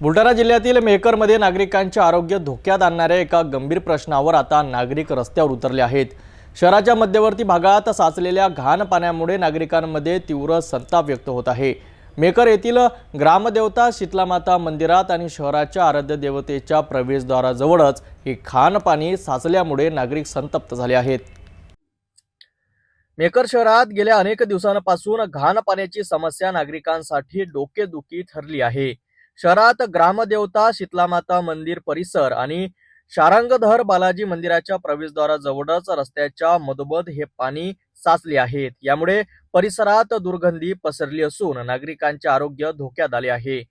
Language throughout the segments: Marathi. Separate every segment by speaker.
Speaker 1: बुलढाणा जिल्ह्यातील मेहकरमध्ये नागरिकांचे आरोग्य धोक्यात आणणाऱ्या एका गंभीर प्रश्नावर आता नागरिक रस्त्यावर उतरले आहेत. शहराच्या मध्यवर्ती भागात साचलेल्या घाण पाण्यामुळे नागरिकांमध्ये तीव्र संताप व्यक्त होत आहे. मेकर येथील ग्रामदेवता शीतलामाता मंदिरात आणि शहराच्या आराध्य देवतेच्या प्रवेशद्वाराजवळच हे खाण पाणी साचल्यामुळे नागरिक संतप्त झाले आहेत. मेकर शहरात गेल्या अनेक दिवसांपासून घाण पाण्याची समस्या नागरिकांसाठी डोकेदुखी ठरली आहे. शहरात ग्रामदेवता शीतलामाता मंदिर परिसर आणि शारंगधर बालाजी मंदिराच्या प्रवेशद्वाराजवळच रस्त्याच्या मधोमध हे पाणी साचले आहेत यामुळे परिसरात दुर्गंधी पसरली असून नागरिकांचे आरोग्य धोक्यात आले आहे.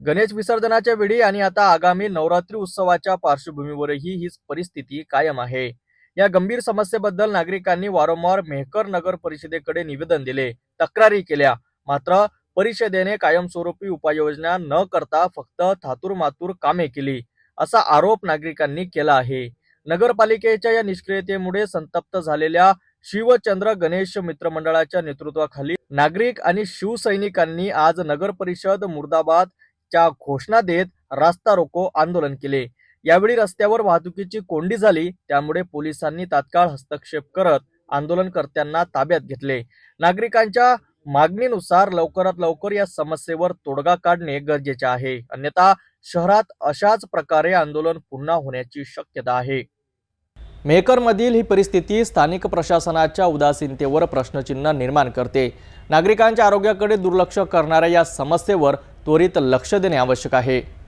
Speaker 1: गणेश विसर्जनाच्या वेळी आणि आता आगामी नवरात्री उत्सवाच्या पार्श्वभूमीवरही ही परिस्थिती कायम आहे. या गंभीर समस्येबद्दल नागरिकांनी वारंवार मेहकर नगर परिषदेकडे निवेदन दिले तक्रारी केल्या मात्र परिषदेने कायमस्वरूपी उपाययोजना न करता फक्त थातूर मातूर कामे केली असा आरोप नागरिकांनी केला आहे. नगरपालिकेच्या या निष्क्रियतेमुळे संतप्त झालेल्या शिवचंद्र गणेश मित्रमंडळाच्या नेतृत्वाखाली नागरिक आणि शिवसैनिकांनी आज नगर परिषद मुर्दाबाद च्या घोषणा देत रास्ता रोको आंदोलन केले. यावेळी रस्त्यावर वाहतुकीची कोंडी झाली त्यामुळे पोलिसांनी तात्काळ हस्तक्षेप करत आंदोलनकर्त्यांना ताब्यात घेतले. नागरिकांच्या मागणीनुसार लवकरात लवकर या समस्येवर तोडगा काढणे गरजेचे आहे. अन्यथा शहरात अशाच प्रकारे आंदोलन पुन्हा होण्याची शक्यता आहे. मेकरमधील ही परिस्थिती स्थानिक प्रशासनाच्या उदासीनतेवर प्रश्नचिन्ह निर्माण करते. नागरिकांच्या आरोग्याकडे दुर्लक्ष करणाऱ्या या समस्येवर त्वरित लक्ष देणे आवश्यक आहे.